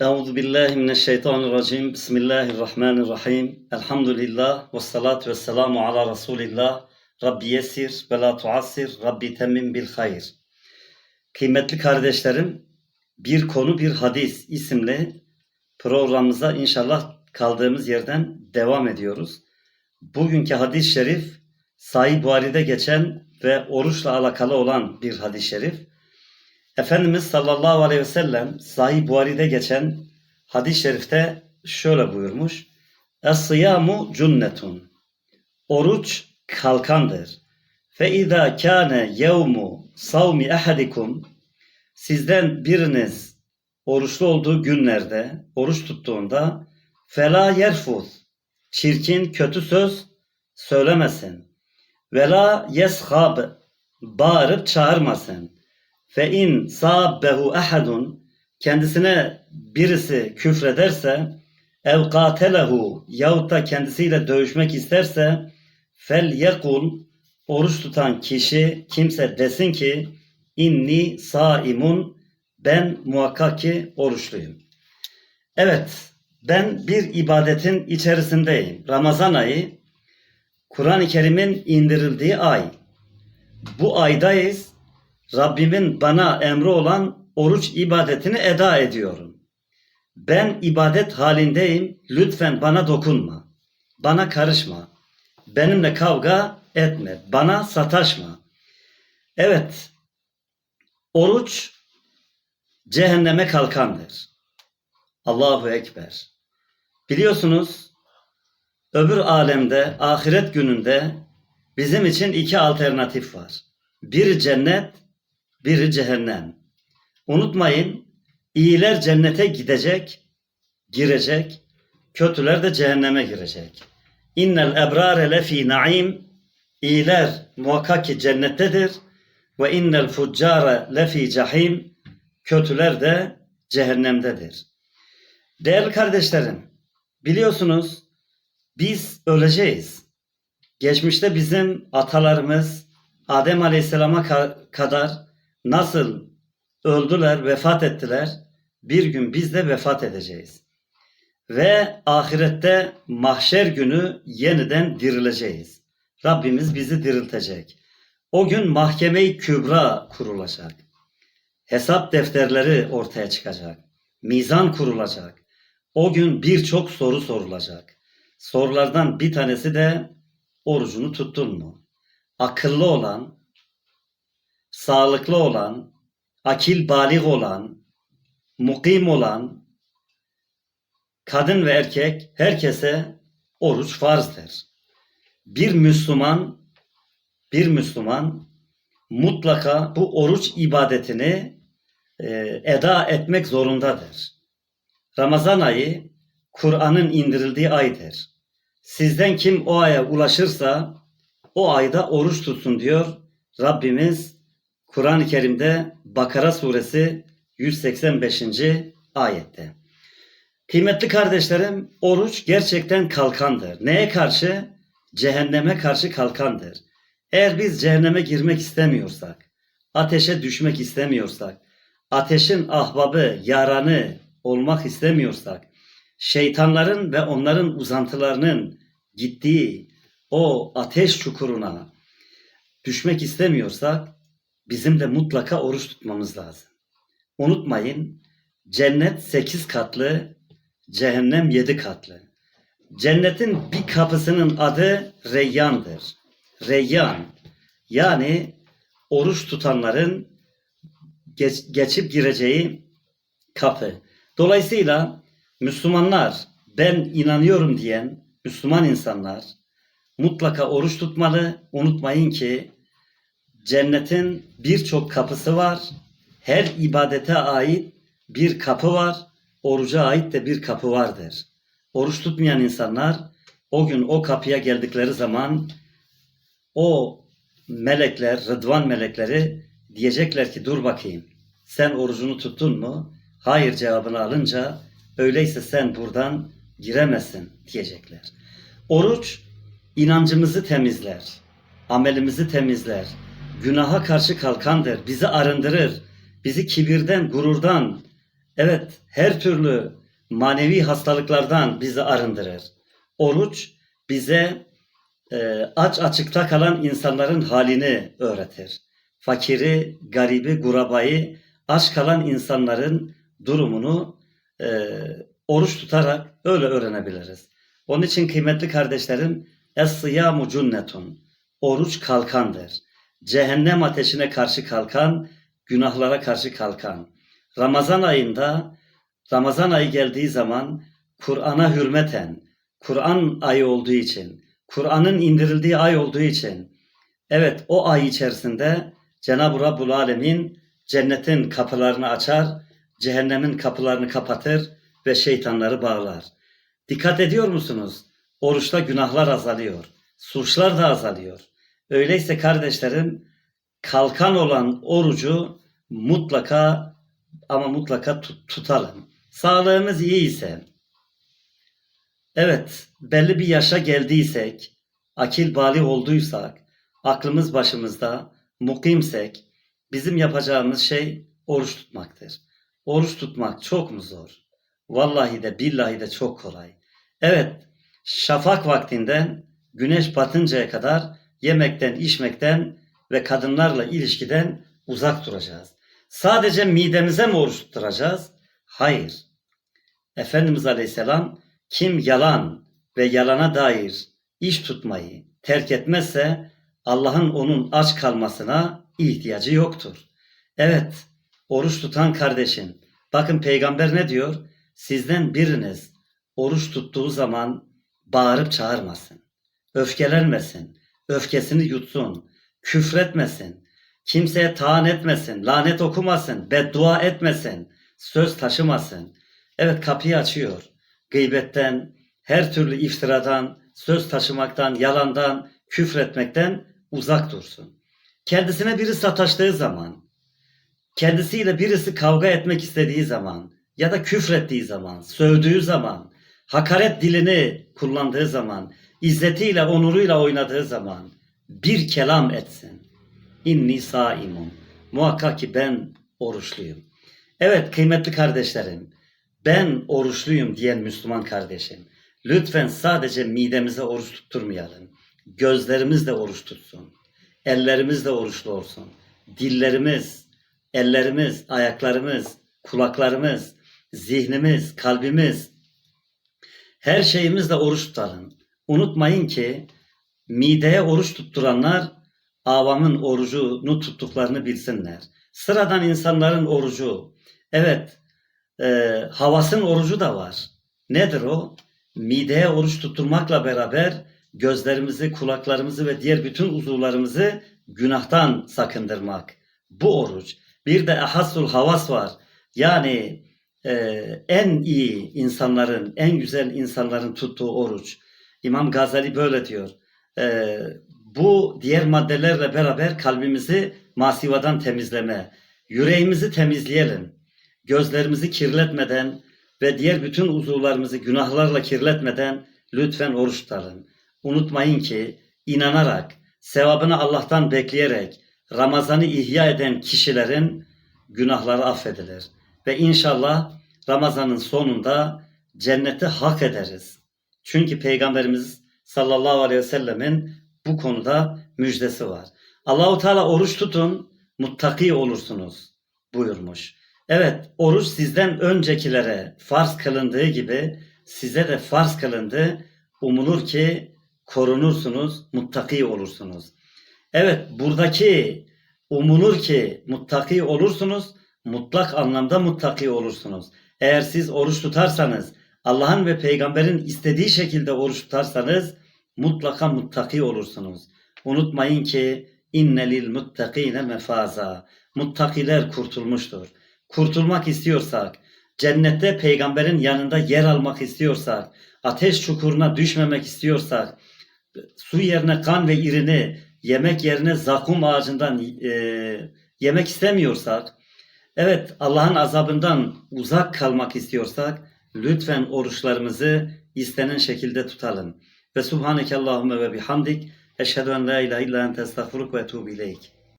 Euzu billahi mineşşeytanirracim. Bismillahirrahmanirrahim. Elhamdülillah ve salatu ve selamu ala Resulillah. Rabbi yesir ve la tuassir. Rabbi temmim bil hayır. Kıymetli kardeşlerim, Bir Konu Bir Hadis isimli programımıza inşallah kaldığımız yerden devam ediyoruz. Bugünkü hadis-i şerif Sahih Buhari'de geçen ve oruçla alakalı olan bir hadis-i şerif. Efendimiz sallallahu aleyhi ve sellem Sahih Buhari'de geçen hadis-i şerifte şöyle buyurmuş. Es-sıyamu cunnetun. Oruç kalkandır. Fe izâ kâne yevmu savmi ahadikum. Sizden biriniz oruçlu olduğu günlerde, oruç tuttuğunda fela yerfuz. Çirkin, kötü söz söylemesin. Ve la yeshab. Bağırıp çağırmasın. Fe in sabbehu ahadun kendisine birisi küfrederse ev katelehu yahut da kendisiyle dövüşmek isterse fel yekul oruç tutan kişi kimse desin ki inni saimun ben muhakkak ki oruçluyum. Evet ben bir ibadetin içerisindeyim. Ramazan ayı Kur'an-ı Kerim'in indirildiği ay. Bu aydayız. Rabbimin bana emri olan oruç ibadetini eda ediyorum. Ben ibadet halindeyim. Lütfen bana dokunma. Bana karışma. Benimle kavga etme. Bana sataşma. Evet. Oruç cehenneme kalkandır. Allahu Ekber. Biliyorsunuz öbür alemde, ahiret gününde bizim için iki alternatif var. Biri cennet, biri cehennem. Unutmayın, iyiler cennete gidecek, girecek, kötüler de cehenneme girecek. İnnel ebrare lefi naim, iyiler muhakkak ki cennettedir ve innel fuccare lefi cahim, kötüler de cehennemdedir. Değerli kardeşlerim, biliyorsunuz biz öleceğiz. Geçmişte bizim atalarımız Adem Aleyhisselam'a ka- kadar nasıl öldüler, vefat ettiler, bir gün biz de vefat edeceğiz. Ve ahirette mahşer günü yeniden dirileceğiz. Rabbimiz bizi diriltecek. O gün mahkeme-i kübra kurulacak. Hesap defterleri ortaya çıkacak. Mizan kurulacak. O gün birçok soru sorulacak. Sorulardan bir tanesi de orucunu tuttun mu? Akıllı olan, sağlıklı olan, akil balik olan, mukim olan, kadın ve erkek herkese oruç farzdır. Bir Müslüman, bir Müslüman mutlaka bu oruç ibadetini e, eda etmek zorundadır. Ramazan ayı Kur'an'ın indirildiği aydır. Sizden kim o aya ulaşırsa o ayda oruç tutsun diyor Rabbimiz Kur'an-ı Kerim'de Bakara suresi 185. ayette. Kıymetli kardeşlerim, oruç gerçekten kalkandır. Neye karşı? Cehenneme karşı kalkandır. Eğer biz cehenneme girmek istemiyorsak, ateşe düşmek istemiyorsak, ateşin ahbabı, yaranı olmak istemiyorsak, şeytanların ve onların uzantılarının gittiği o ateş çukuruna düşmek istemiyorsak bizim de mutlaka oruç tutmamız lazım. Unutmayın cennet sekiz katlı, cehennem yedi katlı. Cennetin bir kapısının adı Reyyan'dır. Reyyan yani oruç tutanların geç- geçip gireceği kapı. Dolayısıyla Müslümanlar ben inanıyorum diyen Müslüman insanlar mutlaka oruç tutmalı. Unutmayın ki cennetin birçok kapısı var. Her ibadete ait bir kapı var. Oruca ait de bir kapı vardır. Oruç tutmayan insanlar o gün o kapıya geldikleri zaman o melekler, Rıdvan melekleri diyecekler ki dur bakayım sen orucunu tuttun mu? Hayır cevabını alınca öyleyse sen buradan giremezsin diyecekler. Oruç inancımızı temizler, amelimizi temizler, günaha karşı kalkandır, bizi arındırır, bizi kibirden, gururdan, Evet, her türlü manevi hastalıklardan bizi arındırır. Oruç bize e, aç açıkta kalan insanların halini öğretir. Fakiri, garibi, gurabayı, aç kalan insanların durumunu e, oruç tutarak öyle öğrenebiliriz. Onun için kıymetli kardeşlerim, Es-sıyamu cunnetun. Oruç kalkandır. Cehennem ateşine karşı kalkan, günahlara karşı kalkan. Ramazan ayında, Ramazan ayı geldiği zaman Kur'an'a hürmeten, Kur'an ayı olduğu için, Kur'an'ın indirildiği ay olduğu için, evet o ay içerisinde Cenab-ı Rabbul Alemin cennetin kapılarını açar, cehennemin kapılarını kapatır ve şeytanları bağlar. Dikkat ediyor musunuz? Oruçta günahlar azalıyor. Suçlar da azalıyor. Öyleyse kardeşlerim kalkan olan orucu mutlaka ama mutlaka tut- tutalım. Sağlığımız iyi ise evet belli bir yaşa geldiysek akil bali olduysak aklımız başımızda mukimsek bizim yapacağımız şey oruç tutmaktır. Oruç tutmak çok mu zor? Vallahi de billahi de çok kolay. Evet, şafak vaktinden güneş batıncaya kadar yemekten, içmekten ve kadınlarla ilişkiden uzak duracağız. Sadece midemize mi oruç tutturacağız? Hayır. Efendimiz Aleyhisselam kim yalan ve yalana dair iş tutmayı terk etmezse Allah'ın onun aç kalmasına ihtiyacı yoktur. Evet, oruç tutan kardeşim. Bakın peygamber ne diyor? Sizden biriniz oruç tuttuğu zaman bağırıp çağırmasın. Öfkelenmesin. Öfkesini yutsun. Küfretmesin. Kimseye taan etmesin. Lanet okumasın. Beddua etmesin. Söz taşımasın. Evet kapıyı açıyor. Gıybetten, her türlü iftiradan, söz taşımaktan, yalandan, küfretmekten uzak dursun. Kendisine biri sataştığı zaman, kendisiyle birisi kavga etmek istediği zaman ya da küfrettiği zaman, sövdüğü zaman, hakaret dilini kullandığı zaman, izzetiyle, onuruyla oynadığı zaman bir kelam etsin. İnni saimun. Muhakkak ki ben oruçluyum. Evet kıymetli kardeşlerim, ben oruçluyum diyen Müslüman kardeşim. Lütfen sadece midemize oruç tutturmayalım. Gözlerimiz de oruç tutsun. Ellerimiz de oruçlu olsun. Dillerimiz, ellerimiz, ayaklarımız, kulaklarımız, zihnimiz, kalbimiz, her şeyimizle oruç tutalım. Unutmayın ki mideye oruç tutturanlar avamın orucunu tuttuklarını bilsinler. Sıradan insanların orucu, evet e, havasın orucu da var. Nedir o? Mideye oruç tutturmakla beraber gözlerimizi, kulaklarımızı ve diğer bütün uzuvlarımızı günahtan sakındırmak. Bu oruç. Bir de ehassul havas var. Yani e, en iyi insanların, en güzel insanların tuttuğu oruç. İmam Gazali böyle diyor. E, bu diğer maddelerle beraber kalbimizi masivadan temizleme, yüreğimizi temizleyelim. Gözlerimizi kirletmeden ve diğer bütün uzuvlarımızı günahlarla kirletmeden lütfen oruç tutalım. Unutmayın ki inanarak, sevabını Allah'tan bekleyerek Ramazan'ı ihya eden kişilerin günahları affedilir. Ve inşallah Ramazan'ın sonunda cenneti hak ederiz. Çünkü Peygamberimiz sallallahu aleyhi ve sellemin bu konuda müjdesi var. Allahu Teala oruç tutun, muttaki olursunuz buyurmuş. Evet, oruç sizden öncekilere farz kılındığı gibi size de farz kılındı. Umulur ki korunursunuz, muttaki olursunuz. Evet, buradaki umulur ki muttaki olursunuz, mutlak anlamda muttaki olursunuz. Eğer siz oruç tutarsanız, Allah'ın ve peygamberin istediği şekilde oruç tutarsanız mutlaka muttaki olursunuz. Unutmayın ki innelil muttakine mefaza. Muttakiler kurtulmuştur. Kurtulmak istiyorsak, cennette peygamberin yanında yer almak istiyorsak, ateş çukuruna düşmemek istiyorsak, su yerine kan ve irini, yemek yerine zakum ağacından e, yemek istemiyorsak, evet Allah'ın azabından uzak kalmak istiyorsak, lütfen oruçlarımızı istenen şekilde tutalım. Ve subhaneke Allahümme ve bihamdik. Eşhedü en la ilahe illa ente estağfuruk ve etubu ileyk.